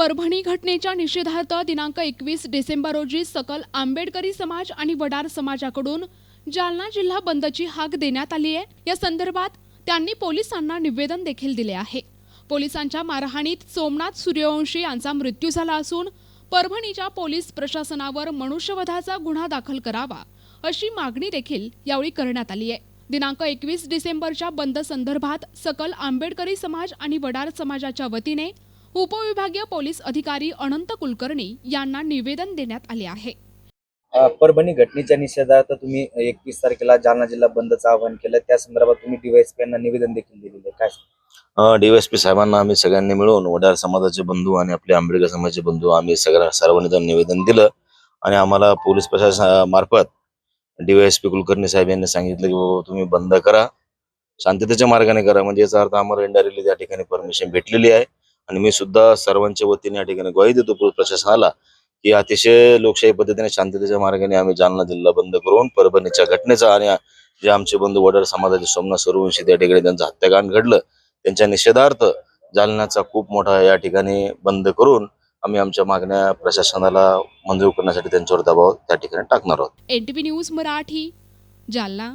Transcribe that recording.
परभणी घटनेच्या निषेधार्थ दिनांक एकवीस डिसेंबर रोजी सकल आंबेडकरी समाज आणि वडार समाजाकडून जालना जिल्हा बंदची हाक देण्यात आली आहे. या संदर्भात त्यांनी पोलिसांना निवेदन देखील दिले आहे. पोलिसांच्या मारहाणीत सोमनाथ सूर्यवंशी यांचा मृत्यू झाला असून परभणीच्या पोलीस प्रशासनावर मनुष्यवधाचा गुन्हा दाखल करावा अशी मागणी देखील यावेळी करण्यात आली आहे. दिनांक एकवीस डिसेंबरच्या बंद संदर्भात सकल आंबेडकरी समाज आणि वडार समाजाच्या वतीने उपविभागीय पोलीस अधिकारी अनंत कुलकर्णी यांना निवेदन देण्यात आले आहे. परभणी घटनेच्या निषेधार्थ तुम्ही एकवीस तारखेला जालना जिल्हा बंदचं आवाहन केलं. त्या संदर्भात तुम्ही डीवायएसपी यांना निवेदन देखील दिलेले आहे. काय सांगाल? डीवायएसपी साहेबांना आम्ही सगळ्यांनी मिळून वडार समाजाचे बंधू आणि आपले आंबेडकर समाजाचे बंधू आम्ही सगळ्या सर्वांनी जाऊन निवेदन दिलं. आणि आम्हाला पोलीस प्रशासनामार्फत डीवायएसपी कुलकर्णी साहेब यांनी सांगितलं की बाबा तुम्ही बंद करा. शांततेच्या मार्गाने करा. म्हणजे याचा अर्थ आम्हाला इंडायरेक्टली त्या ठिकाणी परमिशन भेटलेली आहे. आणि मी सुद्धा सर्वांच्या वतीने या ठिकाणी ग्वाही देतो प्रशासनाला की अतिशय लोकशाही पद्धतीने शांततेच्या मार्गाने आम्ही जालना जिल्हा बंद करून परभणीच्या घटनेचा आणि जे आमचे बंधू वडार समाजाचे सोमनाथ सूर्यवंशी त्या ठिकाणी त्यांचं हत्याकांड घडलं. त्यांच्या निषेधार्थ जालन्याचा खूप मोठा या ठिकाणी बंद करून आम्ही आमच्या मागण्या प्रशासनाला मंजूर करण्यासाठी त्यांच्यावर दबाव त्या ठिकाणी टाकणार आहोत. NTV news Marathi Jalna.